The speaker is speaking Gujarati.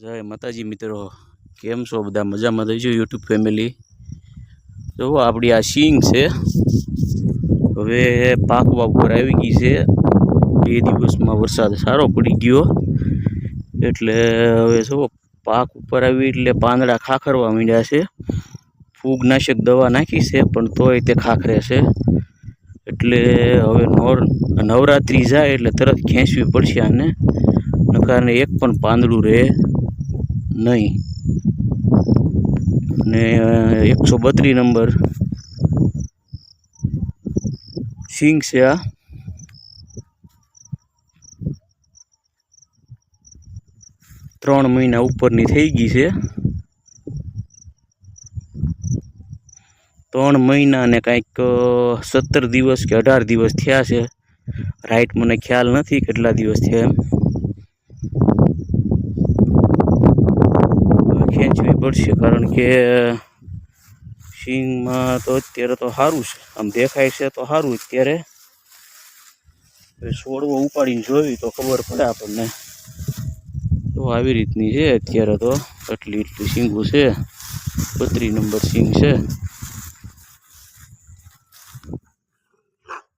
જય માતાજી મિત્રો, કેમ છો બધા? મજામાં થઈજો યુટ્યુબ ફેમિલી. જો આપણી આ સિંગ છે. હવે પાકવા ઉપર આવી ગઈ છે. બે દિવસમાં વરસાદ સારો પડી ગયો. એટલે હવે જુઓ, પાક ઉપર આવી એટલે પાંદડા ખાખરવા માંડ્યા છે. ફૂગનાશક દવા નાખી છે, પણ તોય તે ખાખરે છે. એટલે હવે નોર, નવરાત્રિ જાય એટલે તરત ખેંચવી પડશે આને. નકારને એક પણ પાંદડું રહે. નહીં. ને એકસો બત્રીસ નંબર. સિંગ છે આ. ત્રણ મહિના ઉપરની થઈ ગઈ છે. ત્રણ મહિના ને કાંઈક સત્તર દિવસ કે અઢાર દિવસ થયા છે. રાઈટ મને ખ્યાલ નથી કેટલા દિવસ થયા એમ હવે ખેંચવી પડશે કારણ કે સિંગમાં તો અત્યારે તો સારું છે. આમ દેખાય છે તો સારું અત્યારે છોડવો ઉપાડીને જોવી તો ખબર પડે આપણને. તો આવી રીતની છે અત્યારે તો. એટલી એટલી સિંગું છે. બત્રીસ નંબર સિંગ છે.